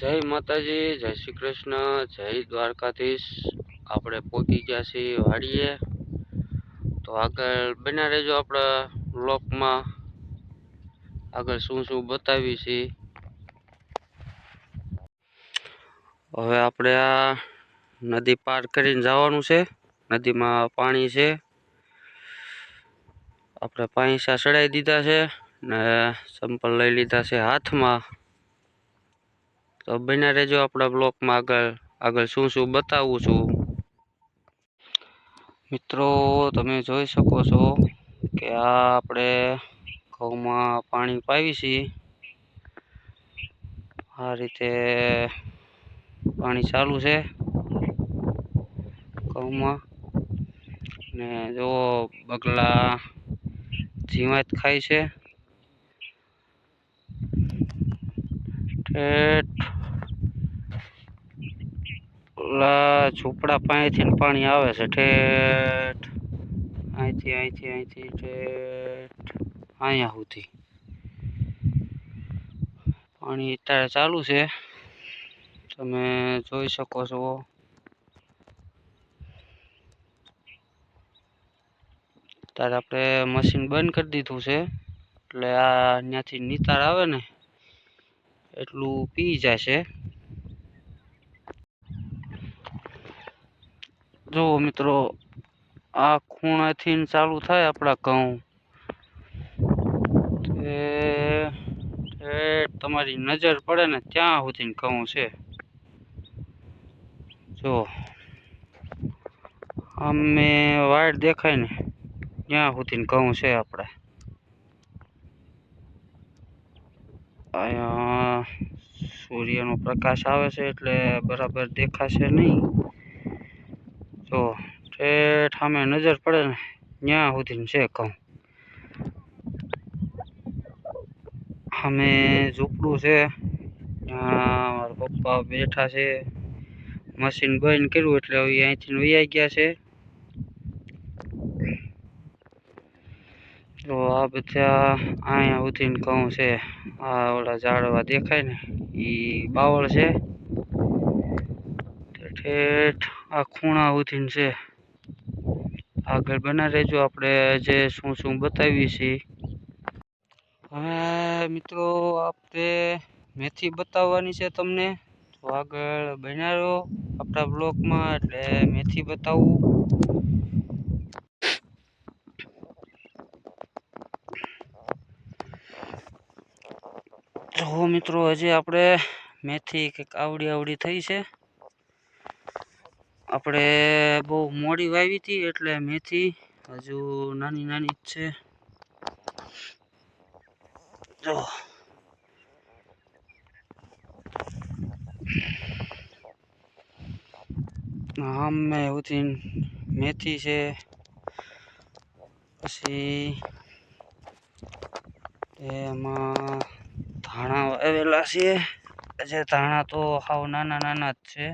જય માતાજી, જય શ્રી કૃષ્ણ, જય દ્વારકાધીશ. આપણે પહોંચી ગયા છીએ વાડીએ. તો આગળ બન્યા રહેજો આપણા બ્લોકમાં આગળ શું શું બતાવી છે હવે આપણે આ નદી પાર કરીને જવાનું છે. નદીમાં પાણી છે. આપણે પાણી ચડાવી દીધા છે ને સંપલ લઈ લીધા છે હાથમાં. તો બન્યા રહેજો આપણા બ્લોકમાં આગળ આગળ શું શું બતાવું છું. મિત્રો, તમે જોઈ શકો છો કે આ આપણે ઘઉંમાં પાણી પાવી છીએ. આ રીતે પાણી ચાલુ છે ઘઉંમાં. ને જો બગલા જીવાત ખાય છે. ઠેઠ ઓલા ઝૂંપડા પાસેથી પાણી આવે છે. ઠેઠ. અહીંથી અહીંથી અહીંથી, ઠેઠ. અહીંયા સુધી. પાણી અત્યારે ચાલુ છે. તમે જોઈ શકો છો. ત્યારે આપણે મશીન બંધ કરી દીધું છે. એટલે આ ત્યાંથી નિતાર આવે ને, એટલું પી જશે જો મિત્રો, આ ખૂણાથી ચાલુ થાય આપણા ઘઉં. તમારી નજર પડે ને ત્યાં સુધી ઘઉં છે. જો, અમે વાયર દેખાય ને ત્યાં સુધી ઘઉં છે આપણે અહીંયા સૂર્યનો પ્રકાશ આવે છે એટલે બરાબર દેખાશે નહીં. જો ઠેઠ સામે નજર પડે ને ત્યાં સુધી છે કહું અમે ઝૂંપડું છે ત્યાં મારા પપ્પા બેઠા છે. મશીન બંધ કર્યું એટલે હવે અહીંથી વૈયા ગયા છે. તો આ બધા અહીંયા સુધી કહું છે. આ ઓલા ઝાડવા દેખાય ને એ બાવળ છે. ઠેઠ આ ખૂણા સુધી છે. આગળ બના રહેજો આપણે જે શું શું બતાવીએ છીએ. હવે મિત્રો આપણે મેથી બતાવવાની છે તમને. તો આગળ રહો આપણા બ્લોકમાં, એટલે મેથી બતાવું. જો મિત્રો હજી આપણે મેથી કંઈક આવડી આવડી થઈ છે. આપણે બહુ મોડી વાવી હતી એટલે મેથી હજુ નાની નાની જ છે. જો. આમે સુધી મેથી છે. પછી એમાં ધાણા વાવેલા છે. જે ધાણા તો સાવ નાના નાના જ છે.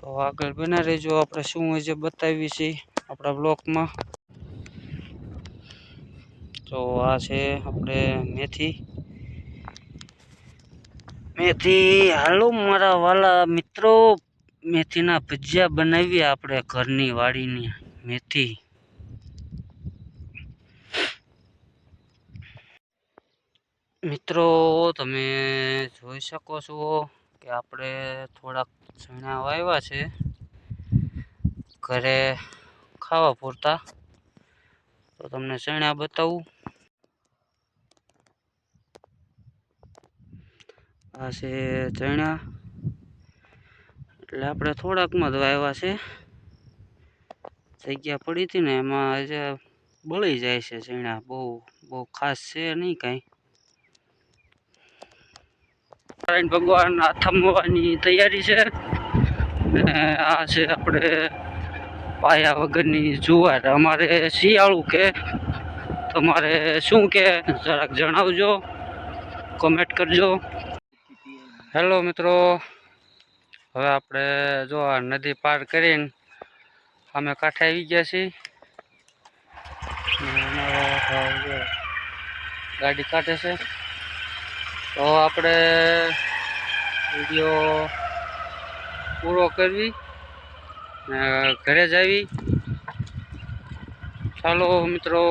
તો આગળ બના રહેજો. આપણે શું બતાવી છે આપણા બ્લોકમાં. તો આ છે આપણે મેથી. મેથી, હાલો મારા વાલા મિત્રો. મેથીના ભજીયા બનાવીએ આપણે ઘરની વાડીની. મેથી. મિત્રો, તમે જોઈ શકો છો કે આપણે થોડાક ચણા વાવ્યા છે. ઘરે ખાવા પૂરતા. તો તમને ચણા બતાવું. આ છે ચણા એટલે આપણે થોડાકમાં જ વાવ્યા છે. જગ્યા પડી હતી ને એમાં જે બળી જાય છે ચણા બહુ બહુ ખાસ છે નહીં કાંઈ. નારાયણ ભગવાન આથમવાની તૈયારી છે. આ છે આપણે પાયા વગરની જુવાર. અમારે શિયાળું કે? તમારે શું કે? જરાક જણાવજો. કોમેન્ટ કરજો. હેલો મિત્રો. હવે આપણે જો આ નદી પાર કરીને અમે કાંઠે આવી ગયા છીએ. ગાડી કાઢે છે. તો આપણે વીડિયો પૂરો કરવી ઘરે જ આવી. ચાલો મિત્રો,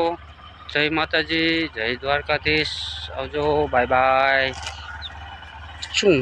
જય માતાજી, જય દ્વારકાધીશ. આવજો, બાય બાય. શું?